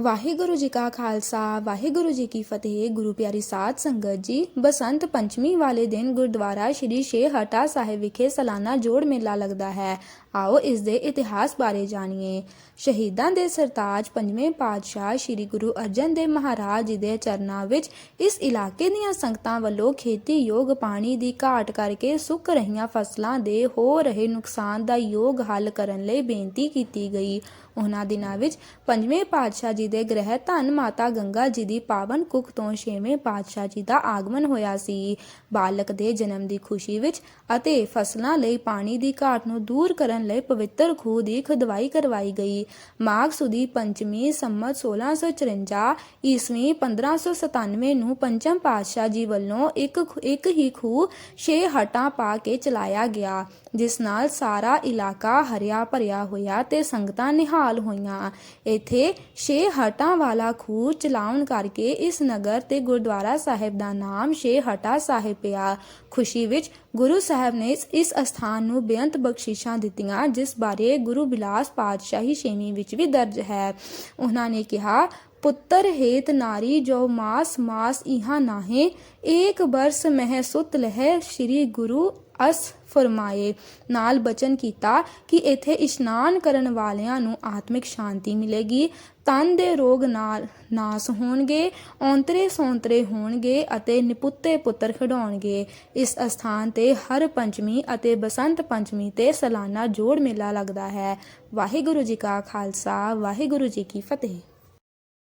ਵਾਹਿਗੁਰੂ ਜੀ ਕਾ ਖਾਲਸਾ, ਵਾਹਿਗੁਰੂ ਜੀ ਕੀ ਫਤਿਹ। ਗੁਰੂ ਪਿਆਰੀ ਸਾਧ ਸੰਗਤ ਜੀ, ਬਸੰਤ ਪੰਚਮੀ ਵਾਲੇ ਦਿਨ ਗੁਰਦੁਆਰਾ ਸ਼੍ਰੀ ਸ਼ੇਖ ਹਟਾ ਸਾਹਿਬ ਵਿਖੇ ਸਾਲਾਨਾ ਜੋੜ ਮੇਲਾ ਲੱਗਦਾ ਹੈ। ਆਓ ਇਸ ਦੇ ਇਤਿਹਾਸ ਬਾਰੇ ਜਾਣੀਏ। ਸ਼ਹੀਦਾਂ ਦੇ ਸਰਤਾਜ ਪੰਜਵੇਂ ਪਾਤਸ਼ਾਹ ਸ੍ਰੀ ਗੁਰੂ ਅਰਜਨ ਦੇਵ ਮਹਾਰਾਜ ਜੀ ਦੇ ਚਰਨਾਂ ਵਿੱਚ ਇਸ ਇਲਾਕੇ ਦੀਆਂ ਸੰਗਤਾਂ ਵੱਲੋਂ ਖੇਤੀ ਯੋਗ ਪਾਣੀ ਦੀ ਘਾਟ ਕਰਕੇ ਸੁੱਕ ਰਹੀਆਂ ਫਸਲਾਂ ਦੇ ਹੋ ਰਹੇ ਨੁਕਸਾਨ ਦਾ ਯੋਗ ਹੱਲ ਕਰਨ ਲਈ ਬੇਨਤੀ ਕੀਤੀ ਗਈ। ਉਹਨਾਂ ਦਿਨਾਂ ਵਿੱਚ ਪੰਜਵੇਂ ਪਾਤਸ਼ਾਹ ਜੀ ਦੇ ਗ੍ਰਹਿ ਧੰਨ ਮਾਤਾ ਗੰਗਾ ਜੀ ਦੀ ਪਾਵਨ ਕੁੱਖ ਤੋਂ ਛੇਵੇਂ ਪਾਤਸ਼ਾਹ ਜੀ ਦਾ ਆਗਮਨ ਹੋਇਆ ਸੀ। ਬਾਲਕ ਦੇ ਜਨਮ ਦੀ ਖੁਸ਼ੀ ਵਿੱਚ ਅਤੇ ਫਸਲਾਂ ਲਈ ਪਾਣੀ ਦੀ ਘਾਟ ਨੂੰ ਦੂਰ ਕਰਨ ਲਈ ਪਵਿੱਤਰ ਖੂਹ ਦੀ ਖੁਦਵਾਈ ਕਰਵਾਈ ਗਈ। ਮਾਘ ਸੁਦੀ ਪੰਚਮੀ ਸੰਮਤ 1654 ਈਸਵੀ 1597 ਨੂੰ ਪੰਚਮ ਪਾਤਸ਼ਾਹ ਜੀ ਵੱਲੋਂ ਇੱਕ ਇੱਕ ਹੀ ਖੂਹ ਛੇ ਹਟਾਂ ਪਾ ਕੇ ਚਲਾਇਆ ਗਿਆ, ਜਿਸ ਨਾਲ ਸਾਰਾ ਇਲਾਕਾ ਹਰਿਆ ਭਰਿਆ ਹੋਇਆ ਤੇ ਸੰਗਤਾਂ ਨਿਹਾਲ ਹੋਈਆਂ। ਇੱਥੇ ਛੇ ਹਟਾਂ ਵਾਲਾ ਖੂਹ ਚਲਾਉਣ ਕਰਕੇ ਇਸ ਨਗਰ ਤੇ ਗੁਰਦੁਆਰਾ ਸਾਹਿਬ ਦਾ ਨਾਮ ਛੇ ਹਟਾ ਸਾਹਿਬ ਪਿਆ। ਖੁਸ਼ੀ ਵਿੱਚ ਗੁਰੂ ਸਾਹਿਬ ਨੇ ਇਸ- ਇਸ ਅਸਥਾਨ ਨੂੰ ਬੇਅੰਤ ਬਖਸ਼ਿਸ਼ਾਂ ਦਿੱਤੀਆਂ, ਜਿਸ ਬਾਰੇ ਗੁਰੂ ਬਿਲਾਸ ਪਾਤਸ਼ਾਹੀ ਛੇਵੀਂ ਵਿੱਚ ਵੀ ਦਰਜ ਹੈ। ਉਹਨਾਂ ਨੇ ਕਿਹਾ ਪੁੱਤਰ ਹੇਤ ਨਾਰੀ ਜੋ ਮਾਸ ਮਾਸ ਇਹਾਂ ਨਾਹੇ, ਏਕ ਬਰਸ ਮਹਿ ਸੁਤ ਲਹਿ ਸ੍ਰੀ ਗੁਰੂ ਅਸ ਫਰਮਾਏ। ਨਾਲ ਬਚਨ ਕੀਤਾ ਕਿ ਇੱਥੇ ਇਸ਼ਨਾਨ ਕਰਨ ਵਾਲਿਆਂ ਨੂੰ ਆਤਮਿਕ ਸ਼ਾਂਤੀ ਮਿਲੇਗੀ, ਤਨ ਦੇ ਰੋਗ ਨਾਲ ਨਾਸ ਹੋਣਗੇ, ਔਂਤਰੇ ਸੌਂਤਰੇ ਹੋਣਗੇ ਅਤੇ ਨਿਪੁੱਤੇ ਪੁੱਤਰ ਖਿਡਾਉਣਗੇ। ਇਸ ਅਸਥਾਨ ਤੇ ਹਰ ਪੰਚਮੀ ਅਤੇ ਬਸੰਤ ਪੰਚਮੀ ਤੇ ਸਾਲਾਨਾ ਜੋੜ ਮੇਲਾ ਲੱਗਦਾ ਹੈ। ਵਾਹਿਗੁਰੂ ਜੀ ਕਾ ਖਾਲਸਾ, ਵਾਹਿਗੁਰੂ ਜੀ ਕੀ ਫਤਿਹ।